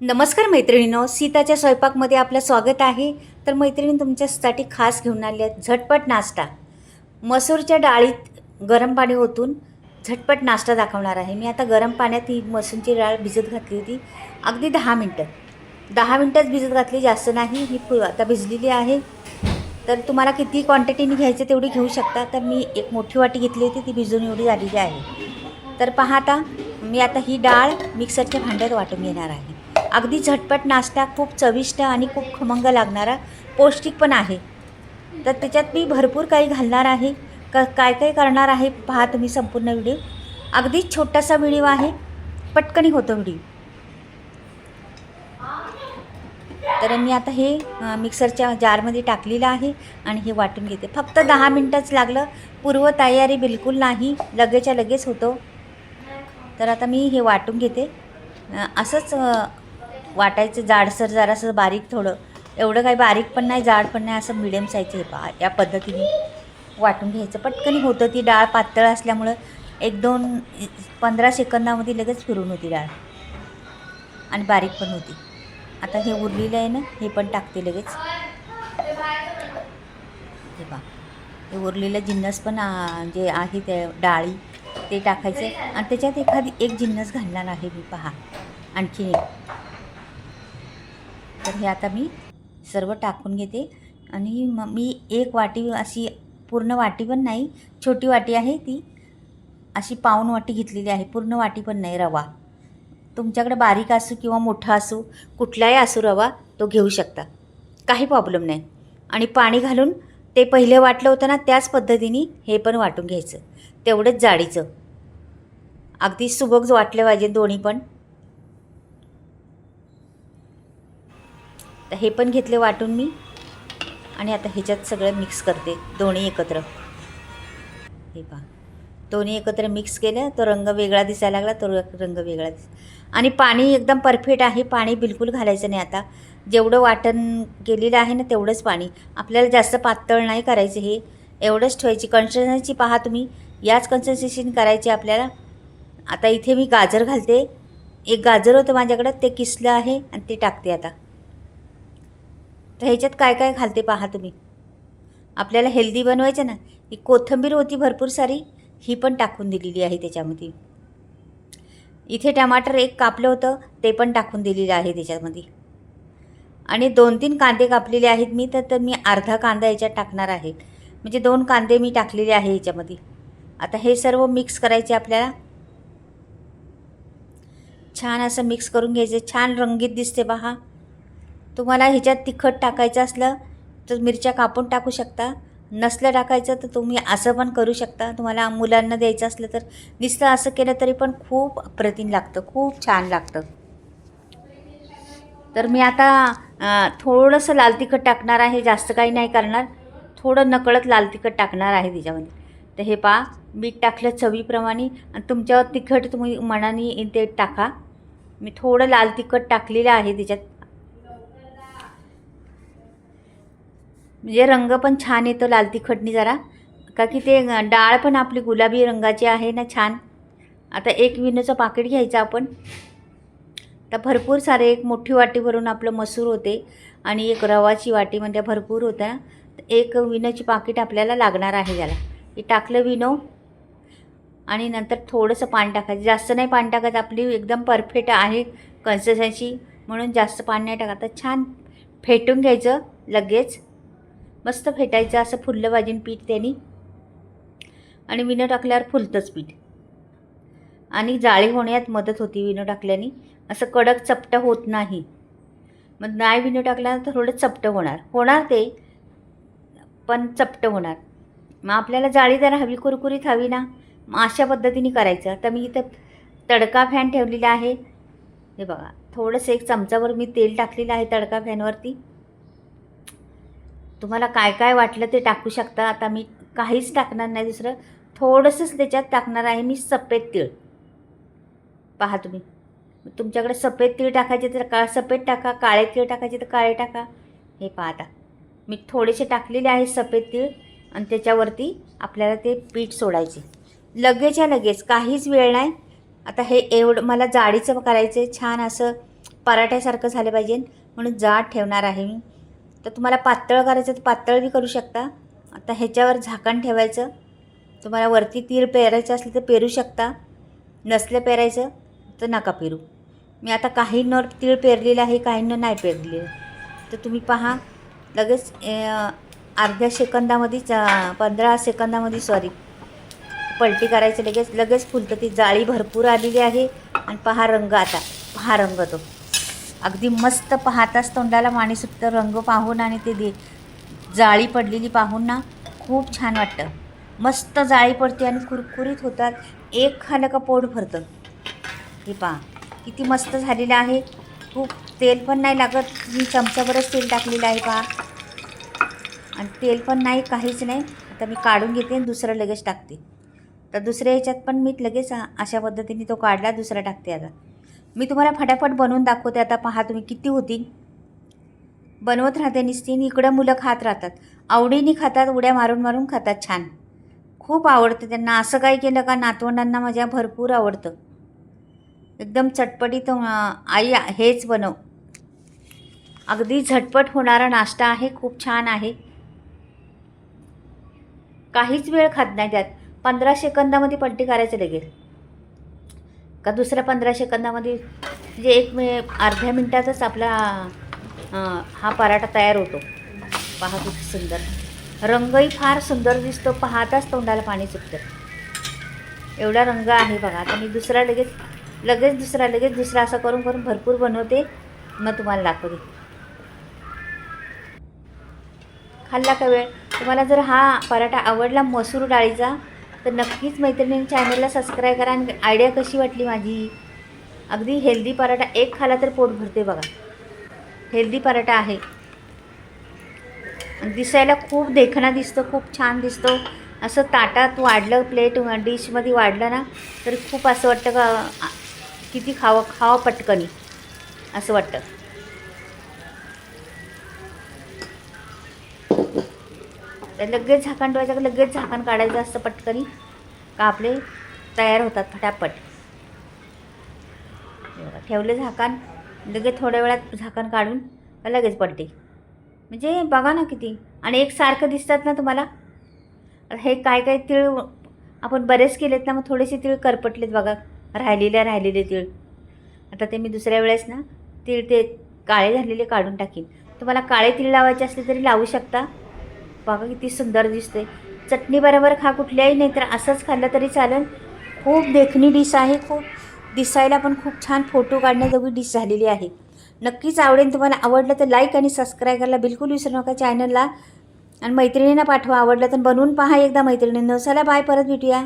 नमस्कार मैत्रिणींनो सीताच्या स्वयंपाकमध्ये आपलं स्वागत आहे. तर मैत्रिणी तुमच्यासाठी खास घेऊन आले आहेत झटपट नाश्ता. मसूरच्या डाळीत गरम पाणी ओतून झटपट नाश्ता दाखवणार आहे. मी आता गरम पाण्यात ही मसूरची डाळ भिजत घातली होती. अगदी दहा मिनटं. दहा मिनटंच भिजत घातली जास्त नाही. ही पु आता भिजलेली आहे. तर तुम्हाला किती क्वांटिटीने घ्यायचं तेवढी घेऊ शकता. तर मी एक मोठी वाटी घेतली होती ती भिजून एवढी झालेली आहे. तर पहा आता मी आता ही डाळ मिक्सरच्या भांड्यात वाटून घेणार आहे. अगदी झटपट नाश्ता खूप चविष्ट आणि खूप खमंग लागणारा पौष्टिक पण आहे. तर त्याच्यात मी भरपूर काही घालणार आहे. क काय काय करणार आहे पहा तुम्ही संपूर्ण व्हिडिओ. अगदी छोटासा व्हिडिओ आहे. पटकनी होतो व्हिडिओ. तर मी आता हे मिक्सरच्या जारमध्ये टाकलेलं आहे आणि हे वाटून घेते. फक्त दहा मिनटंच लागलं. पूर्व तयारी बिलकुल नाही. लगेच्या लगेच होतो. तर आता मी हे वाटून घेते. असंच वाटायचं जाडसर जरासं बारीक थोडं. एवढं काही बारीक पण नाही जाड पण नाही असं मिडियम साईजचं हे पा या पद्धतीने वाटून घ्यायचं. पटकन होतं ती डाळ पातळ असल्यामुळं एक दोन पंधरा सेकंदामध्ये लगेच फिरून होती डाळ. आणि बारीक पण होती. आता हे उरलेलं आहे ना हे पण टाकते लगेच. हे पा हे उरलेलं जिन्नस पण जे आहे ते डाळी ते टाकायचं. आणि त्याच्यात एखादी एक जिन्नस घालणार आहे मी पहा. आणखी एक. तर हे आता मी सर्व टाकून घेते. आणि मग मी एक वाटी अशी पूर्ण वाटी पण नाही छोटी वाटी आहे ती. अशी पाऊन वाटी घेतलेली आहे पूर्ण वाटी पण नाही रवा. तुमच्याकडे बारीक असू किंवा मोठा असू कुठलाही असू रवा तो घेऊ शकता. काही प्रॉब्लेम नाही. आणि पाणी घालून ते पहिले वाटलं होतं ना त्याच पद्धतीने हे पण वाटून घ्यायचं. तेवढंच जाडीचं. अगदी सुबक वाटलं पाहिजे दोन्ही पण. तर हे पण घेतले वाटून मी. आणि आता ह्याच्यात सगळं मिक्स करते दोन्ही एकत्र. हे पहा. दोन्ही एकत्र मिक्स केलं तो रंग वेगळा दिसायला लागला तो रंग वेगळा दिस. आणि पाणी एकदम परफेक्ट आहे. पाणी बिलकुल घालायचं नाही आता. जेवढं वाटण केलेलं आहे ना तेवढंच पाणी. आपल्याला जास्त पातळ नाही करायचं हे. एवढंच ठेवायची. कन्सिस्टन्सी पहा तुम्ही. याच कन्सिस्टन्सी करायची आपल्याला. आता इथे मी गाजर घालते. एक गाजर होतं माझ्याकडं ते किसलं आहे आणि ते टाकते आता. तर ह्याच्यात काय काय घालते पहा तुम्ही. आपल्याला हेल्दी बनवायचं ना ही कोथिंबीर होती भरपूर सारी ही पण टाकून दिलेली आहे त्याच्यामध्ये. इथे टमाटर एक कापलं होतं ते पण टाकून दिलेलं आहे त्याच्यामध्ये. आणि दोन तीन कांदे कापलेले आहेत मी तर तर मी अर्धा कांदा याच्यात टाकणार आहे. म्हणजे दोन कांदे मी टाकलेले आहे याच्यामध्ये आता हे सर्व मिक्स करायचे आपल्याला. छान असं मिक्स करून घ्यायचं. छान रंगीत दिसते पहा तुम्हाला ह्याच्यात तिखट टाकायचं असलं तर मिरच्या कापून टाकू शकता. नसलं टाकायचं तर तुम्ही असं पण करू शकता. तुम्हाला मुलांना द्यायचं असलं तर नुसतं असं केलं तरी पण खूप अप्रतिम लागतं खूप छान लागतं. तर मी आता थोडंसं लाल तिखट टाकणार आहे जास्त काही नाही करणार. थोडं नकळत लाल तिखट टाकणार आहे त्याच्यामध्ये तर हे पहा मीठ टाकलं चवीप्रमाणे. आणि तुमच्यावर तिखट तुम्ही मनाने ते टाका. मी थोडं लाल तिखट टाकलेलं आहे त्याच्यात म्हणजे रंग पण छान येतो लाल तिखटनी जरा. का की ते डाळ पण आपली गुलाबी रंगाची आहे ना छान. आता एक विनोचं पाकिट घ्यायचं आपण. तर भरपूर सारे एक मोठी वाटी भरून आपलं मसूर होते आणि एक रवाची वाटीमध्ये म्हणजे भरपूर होत्या तर एक विनोची पाकिट आपल्याला लागणार आहे ज्याला हे टाकलं विनो. आणि नंतर थोडंसं पाणी टाकायचं. जास्त नाही पाणी टाकायचं आपली एकदम परफेक्ट आहे कन्सिस्टन्सी म्हणून जास्त पाणी नाही टाकायचं तर छान फेटून घ्यायचं लगेच. मस्त फेटायचं असं फुललं पाहिजे पीठ त्यांनी. आणि विणं टाकल्यावर फुलतंच पीठ. आणि जाळी होण्यात मदत होती विणं टाकल्याने. असं कडक चपटं होत नाही. मग नाही विनो टाकला तर थोडं चपटं होणार. होणार ते पण चपटं होणार. मग आपल्याला जाळी जरा हवी कुरकुरीत हवी ना मग अशा पद्धतीने करायचं. तर मी इथं तडका फॅन ठेवलेला आहे. हे बघा थोडंसं एक चमचावर मी तेल टाकलेलं आहे तडका फॅनवरती तुम्हाला काय काय वाटलं ते टाकू शकता. आता मी काहीच टाकणार नाही दुसरं. थोडंसंच त्याच्यात टाकणार आहे मी सफेद तीळ. पहा तुम्ही. तुमच्याकडे सफेद तीळ टाकायचे तर का सफेद टाका काळे तीळ टाकायचे तर काळे टाका. हे पहा आता. मी थोडेसे टाकलेले आहे सफेद तीळ आणि त्याच्यावरती आपल्याला ते पीठ सोडायचे. लगेचच्या लगेच काहीच वेळ नाही. आता हे एवढं मला जाडीचं करायचं आहे छान असं पराठ्यासारखं झालं पाहिजे. म्हणून जाड ठेवणार आहे मी. तर तुम्हाला पातळ करायचं तर पातळ बी करू शकता. आता ह्याच्यावर झाकण ठेवायचं. तुम्हाला वरती तीळ पेरायचं असलं तर पेरू शकता. नसलं पेरायचं तर नका पेरू. मी आता काहींनं तीळ पेरलेलं आहे काहींना नाही पेरलेलं तर तुम्ही पहा लगेच अर्ध्या सेकंदामध्येच पंधरा सेकंदामध्ये सॉरी पलटी करायचं लगेच लगेच फुलतं ती जाळी भरपूर आलेली आहे. आणि पहा रंग आता पहा रंग तो. अगदी मस्त पाहताच तोंडाला पाणी सुटतं रंग पाहून आणि ते दे. जाळी पडलेली पाहून ना खूप छान वाटतं. मस्त जाळी पडते आणि कुरकुरीत होतात. एक खालं का पोट भरतं. हे पहा किती मस्त झालेलं आहे. खूप तेल पण नाही लागत. मी चमच्यावरच तेल टाकलेलं आहे पहा. आणि तेल पण नाही काहीच नाही. आता मी काढून घेते आणि दुसरं लगेच टाकते. तर दुसऱ्या ह्याच्यात पण मी लगेच अशा पद्धतीने तो काढला दुसरा टाकते आता. मी तुम्हाला फटाफट बनवून दाखवते. आता पहा तुम्ही किती होतील बनवत राहते निसती इकडं मुलं खात राहतात. आवडीने खातात उड्या मारून मारून खातात. छान. खूप आवडतं त्यांना. असं काही केलं का नातवंडांना माझ्या भरपूर आवडतं. एकदम चटपटीत आई हेच बनव. अगदी झटपट होणारा नाश्ता आहे. खूप छान आहे. काहीच वेळ खात नाही त्यात. पंधरा सेकंदामध्ये पलटी करायचं लगेच. का दुसऱ्या पंधरा सेकंदामध्ये म्हणजे एक मे अर्ध्या मिनटातच आपला हा पराठा तयार होतो. पहा किती सुंदर. रंगही फार सुंदर दिसतो पाहताच तोंडाला पाणी सुटतं. एवढा रंग आहे बघा. आता मी दुसरा लगेच लगेच दुसरा लगेच दुसरा असं करून करून भरपूर बनवते. मग तुम्हाला दाखवते. खाल्ला का वेळ? तुम्हाला जर हा पराठा आवडला मसूर डाळीचा तर नक्कीच मैत्रिणी चॅनलला सबस्क्राईब करा आणि आयडिया कशी वाटली माझी? अगदी हेल्दी पराठा एक खाला तर पोट भरते बघा. हेल्दी पराठा आहे. आणि दिसायला खूप देखणा दिसतो खूप छान दिसतो. असं ताटात वाढलं प्लेट डिशमध्ये वाढलं ना तर खूप असं वाटतं का किती खावं खावं पटकनी असं वाटतं. तर लगेच झाकण ठेवायचं का लगेच झाकण काढायचं असतं पटकनी. का आपले तयार होतात फटाफट ठेवले झाकण लगेच थोड्या वेळात झाकण काढून लगेच पडते. म्हणजे बघा ना किती. आणि एकसारखं दिसतात ना तुम्हाला. हे काय काय तीळ आपण बरेच केलेत ना मग थोडेसे तीळ करपटलेत बघा. राहिलेले राहिलेले तीळ. आता ते मी दुसऱ्या वेळेस ना तीळ ते काळे झालेले काढून टाकीन. तुम्हाला काळे तीळ लावायचे असले तरी लावू शकता. बघा किती सुंदर दिसते चटणी बरोबर खा कुठल्याही नाही तर असंच खाल्लं तरी चालेल. खूप देखणी डिश आहे खूप दिसायला पण खूप छान फोटो काढण्याजोगी डिश झालेली आहे. नक्कीच आवडेल तुम्हाला आवडलं तर लाईक आणि सबस्क्राईब करायला बिलकुल विसरू नका चॅनलला. आणि मैत्रिणींना पाठवा आवडलं तर बनवून पहा एकदा मैत्रिणींना. चला बाय परत भेटूया.